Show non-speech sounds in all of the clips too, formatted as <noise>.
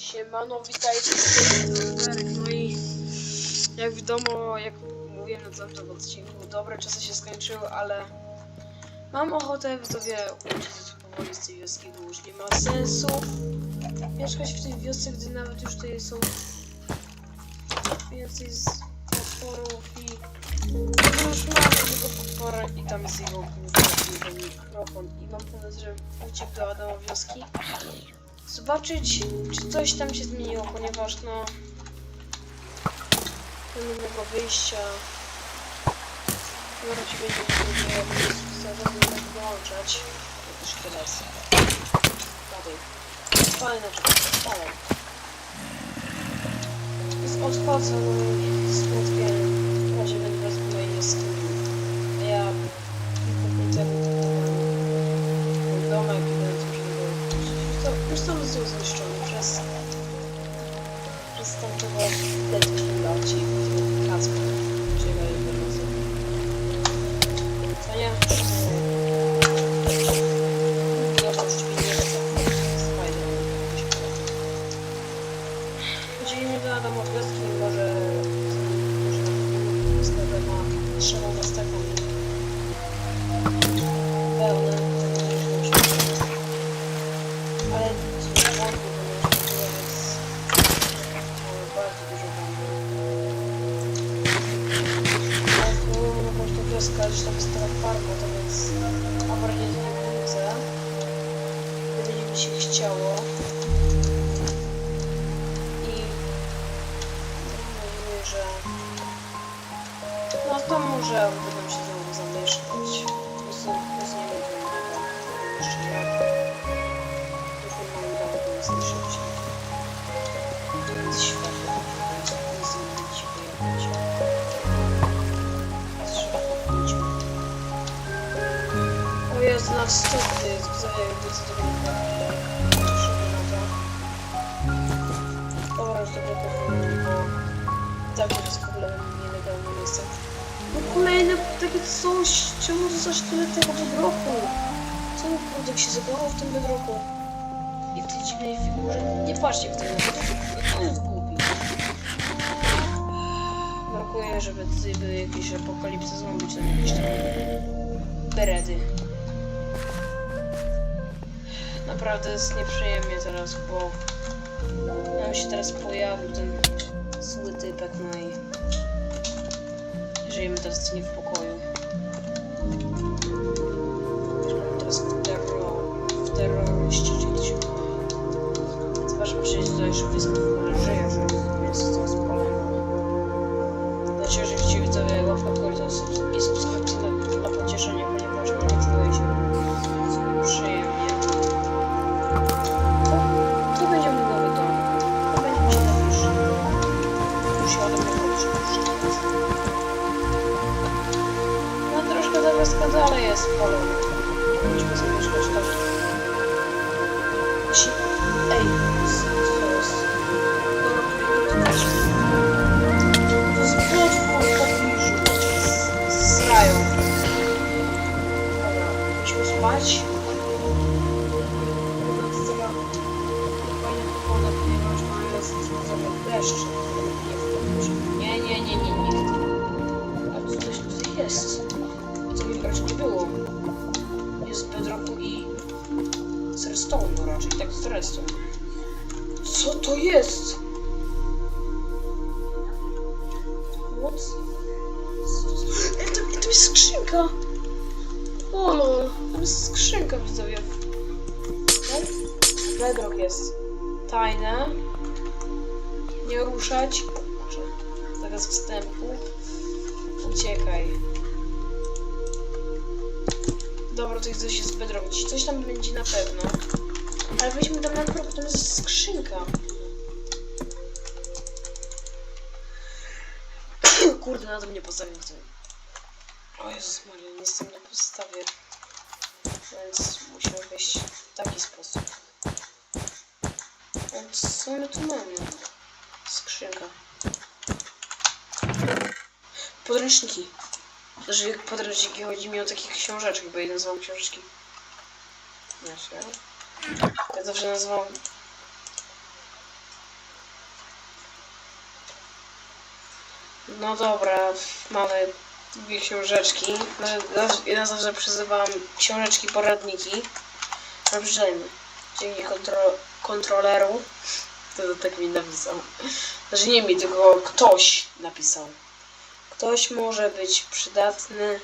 Siemano, witajcie No i jak wiadomo, jak mówiłem na tamtym odcinku, dobre czasy się skończyły, ale mam ochotę w sobie uciec powoli z tej wioski, bo już nie ma sensu mieszkać w tej wiosce, gdy nawet już tutaj są więcej z potworów i już mam tylko potwora i tam jest jego mikrofon i mam pomysł, że uciekł do Adama wioski zobaczyć, czy coś tam się zmieniło, ponieważ no nie ma innego wyjścia. No raczej będzie musiał sezon wyłączać. To też teraz. Dalej. Fajne rzeczy, dalej. Jest odchodzę, no i smutnie. W razie będę tam został zniszczony przez przez tamtego letniego ci kacka no to wioska, już tam jest teraz farma, to więc awaryjnie to nie wrócę. Gdyby mi się chciało. I mówimy, że no to może uda nam Wstępy. Zdecydowanie na to. Dobra, już dobra powoli, bo tak to jest w ogóle nielegalne miejsce. No kolejne takie coś. Czemu to coś tyle tego bedroku? Co kurde się zakochało w tym bedroku? I w tej dziwnej figurze. Nie patrzcie w tym bedroku, to jest głupi. Brakuje, żeby tutaj były jakieś apokalipsy zombie, czy jakieś tam beredy. Naprawdę jest nieprzyjemnie teraz, bo nam się teraz pojawił ten zły typek, no i żyjemy teraz nie w pokoju. Teraz w terror, w terroryści żyć. Zobaczmy, czy jest tutaj, że dalej jest spalona. Musimy sobie mieszkać tam. Ej, co jest? To jest w pobliżu. Srają. Dobra, musimy spać. Fajna pogoda, ponieważ jest deszcz. To jest? What? Ej, to, to jest skrzynka! O lol, tam jest skrzynka widzowie. Bedrock jest tajne. Nie ruszać. Zakaz wstępu. Uciekaj. Dobra, to coś jest bedrock. Coś tam będzie na pewno. Ale weźmy tam na bo tam jest skrzynka. Na to mnie postawił chcę. O Jezus Maria, nie jestem na podstawie. Więc musimy wejść w taki sposób. Więc co my tu mamy? Skrzynka. Podręczniki. Znaczy podręczniki, chodzi mi o takich książeczek, bo jeden nazywam książeczki. Nie, ja. Ja zawsze nazywam No dobra, mamy dwie książeczki. Ja zawsze przyzywam książeczki poradniki. No przeczytajmy. Dzięki kontro kontroleru. <laughs> To tak mi napisał. Znaczy nie mi, tylko ktoś napisał. Ktoś może być przydatny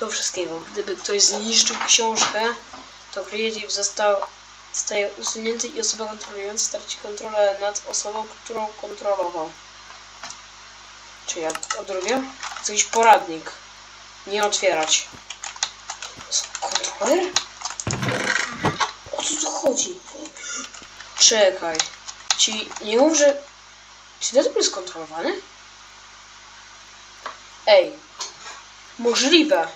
do wszystkiego. Gdyby ktoś zniszczył książkę, to Creative został, zostaje usunięty i osoba kontrolująca straci kontrolę nad osobą, którą kontrolował. Czy ja o drugie? To jakiś poradnik. Nie otwierać. Kontroler? O co tu chodzi? Czekaj. Ci nie mów, że... Czy Deadpool jest kontrolowany? Ej. Możliwe.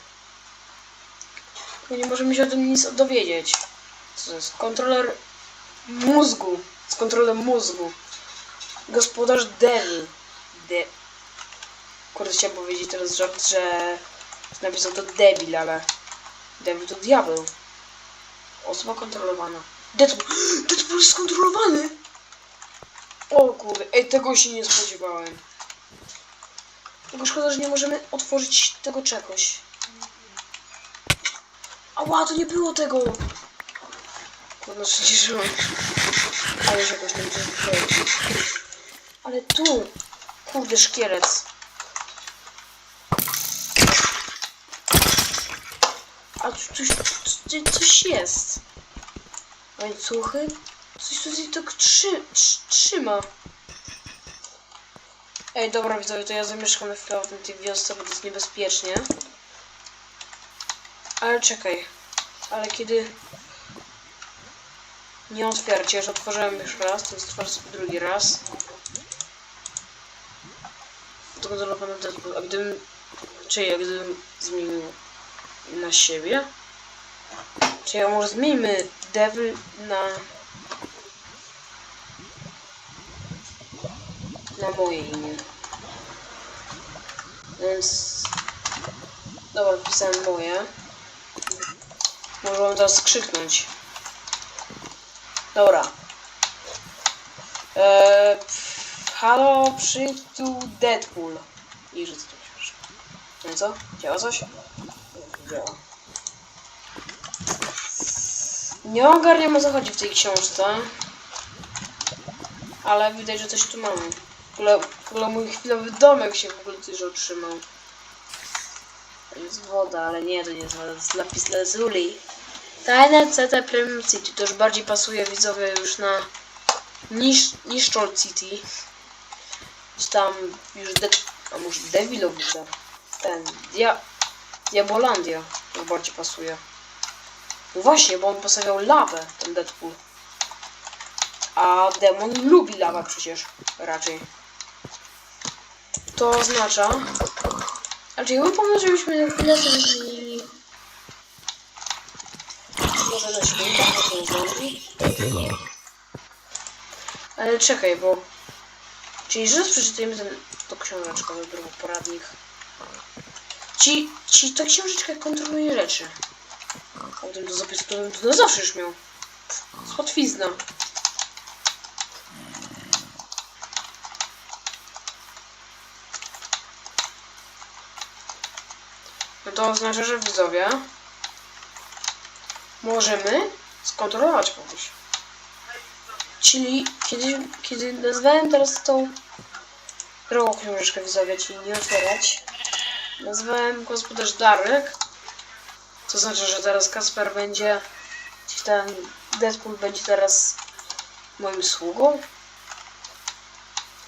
My nie możemy się o tym nic dowiedzieć. Co to jest? Kontroler mózgu. Z kontrolą mózgu. Gospodarz Devil. De... Kurde, chciałem powiedzieć teraz żart, że napisał to debil, ale Devil to diabeł. Osoba kontrolowana. Deadpool! <gasps> Jest skontrolowany! O kurde, ej, tego się nie spodziewałem. Tylko szkoda, że nie możemy otworzyć tego czegoś. Ała, to nie było tego! Kurde, Ale się jakoś tam wychodzi. Ale tu! Kurde, szkielet. A tu coś, coś, coś jest. Łańcuchy? Coś tutaj tak trzy, trzy, trzyma. Ej, dobra widzowie, to ja zamieszkam w tej wiosce, bo to jest niebezpiecznie. Ale czekaj. Ale kiedy... Nie otwiercie, już otworzyłem już raz, to jest drugi raz. To kontrolowane Deadpool. A gdybym... Czy ja gdybym zmienił na siebie? Czy ja może zmieńmy Devil na... Na moje imię. Więc... Dobra, wpisałem moje. Może mam teraz skrzyknąć. Dobra. Eee, halo, przyjdź tu Deadpool. I że co tu pisze. No i co? Działa coś? Działa. Nie ogarniam o co chodzi w tej książce. Ale widać, że coś tu mamy. W ogóle, w ogóle mój chwilowy domek się w ogóle też otrzymał. To jest woda, ale nie, to nie jest woda, to jest lapis lazuli. Tajne CT Premium City, to już bardziej pasuje widzowie już na niż, Niszczol City. Czy tam już de, a może Devilowice. Ten, Dia, Diabolandia, to bardziej pasuje. No właśnie, bo on postawiał lawę, ten Deadpool. A demon lubi lawę przecież, raczej. To oznacza... Ja bym pomysł, żebyśmy na chwilę zmienili... Może na święta, może na zombie. Ale czekaj, bo... Czyli zaraz przeczytajmy ten, to książeczkę, do drugi poradnik. Ci, ci, ta książeczka kontroluje rzeczy. A ten do zapisu to, to na zawsze już miał. Łatwizna. No to oznacza, że widzowie możemy skontrolować kogoś. Czyli kiedy, kiedy nazwałem teraz tą drugą książeczkę widzowie, czyli nie otwierać, nazwałem gospodarz Darek, to znaczy, że teraz Kasper będzie, ten Deadpool będzie teraz moim sługą?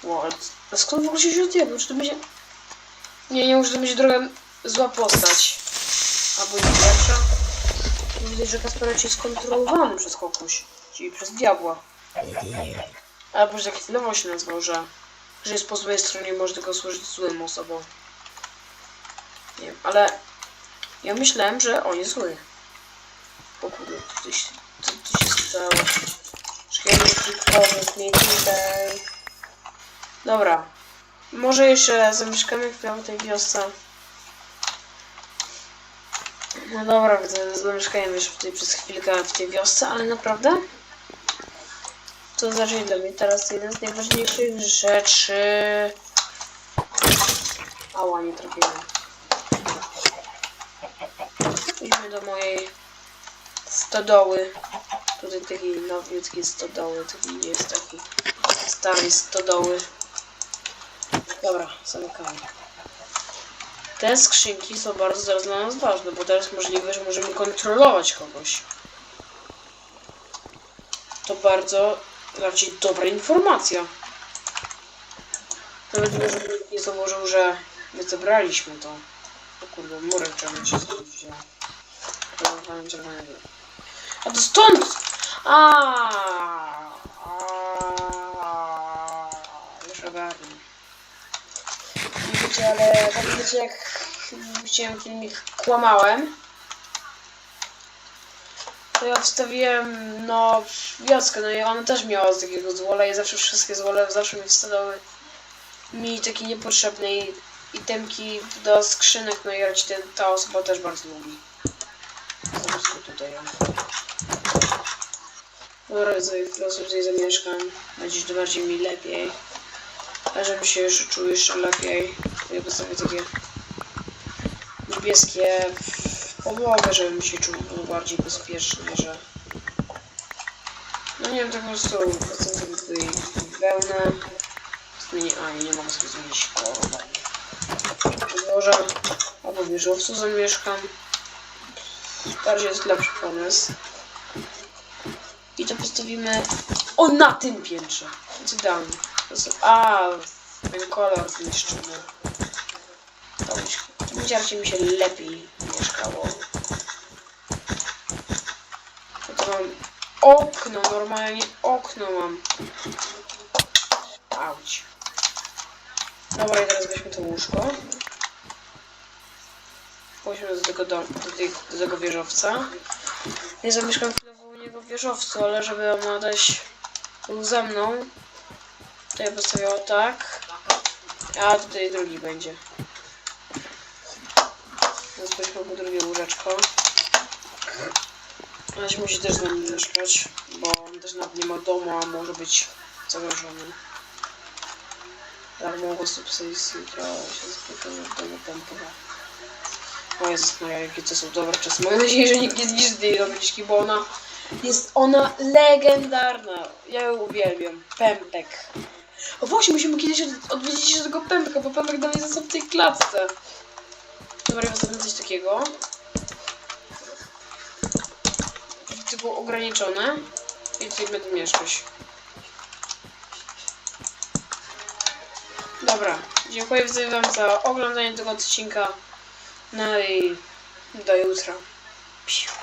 Ale a skąd w ogóle się diabeł? Czy to będzie... Nie, nie, może to będzie droga zła postać. Albo i lepsza. I Widać, że Kasper jest kontrolowany przez kogoś, czyli przez diabła. Albo że tak chwilowo się nazwał, że, że jest po złej stronie, może tylko służyć złym osobom. Nie wiem, ale ja myślałem, że on jest zły. O kurde, co się, co tu się stało? Klikowy, nie tutaj. Dobra. Może jeszcze zamieszkamy w tej wiosce. No dobra, zamieszkajmy jeszcze tutaj przez chwilkę w tej wiosce, ale naprawdę? To znaczy dla mnie teraz jedna z najważniejszych rzeczy. Ała, nie trafiłem. Idźmy do mojej stodoły. Tutaj taki nowiutki stodoły, taki nie jest taki stary stodoły. Dobra, zamykamy. Te skrzynki są bardzo teraz dla nas ważne, bo teraz możliwe, że możemy kontrolować kogoś. To bardzo raczej dobra informacja. Nawet może nie zauważył, że my zebraliśmy to. O kurde, murek czarny się wziął. Czerwonego. A to stąd! A, a, Już ogarnę. Nie wiecie, ale tak wiecie jak widziałem filmik kłamałem. To ja wstawiłem, no, wioskę, no i ona też miała z takiego złola i zawsze wszystkie złole zawsze mi wstawiały mi takie niepotrzebne itemki do skrzynek, no i raczej ta osoba też bardzo lubi. Zobacz tutaj. Dobra, sobie po prostu tutaj zamieszkam. Będzie to bardziej mi lepiej. A żebym się jeszcze czuł jeszcze lepiej, to ja postawię takie niebieskie podłogę, żebym się czuł bardziej bezpiecznie, że... No nie wiem, tak po prostu postawię sobie tutaj wełnę. Zmienię... A, nie, nie mogę sobie zmienić koloru. Podłożę, albo w wieżowcu zamieszkam. Bardziej jest lepszy pomysł. I to postawimy... O, na tym piętrze! Co dam? A, ten kolor niszczymy. To będzie mi się lepiej mieszkało. Tu mam okno, normalnie okno mam. Auć. Dobra, i teraz weźmy to łóżko. Pójdźmy do tego, dom, do, tej, do tego wieżowca. Nie zamieszkam chwilowo u niego w wieżowcu, ale żeby on nadać był ze mną, to ja postawię tak. A tutaj drugi będzie. Weźmy po drugie łóżeczko. Aleś musi też z nami mieszkać, bo on też nawet nie ma domu, a może być zagrożony. Darmowo subsydium się zapytamy w domu pompowa. O Jezus Maria, jakie to są dobre czasy. Mam nadzieję, że nikt nie zniszczy tej robiczki, bo ona jest ona legendarna. Ja ją uwielbiam. Pępek. O właśnie, musimy kiedyś od- odwiedzić się tego pępka, bo pępek dalej został w tej klatce. Dobra, ja zostawię coś takiego. Typu ograniczone. I tutaj będę mieszkać. Dobra, dziękuję wam za oglądanie tego odcinka. No i do jutra. Psiu.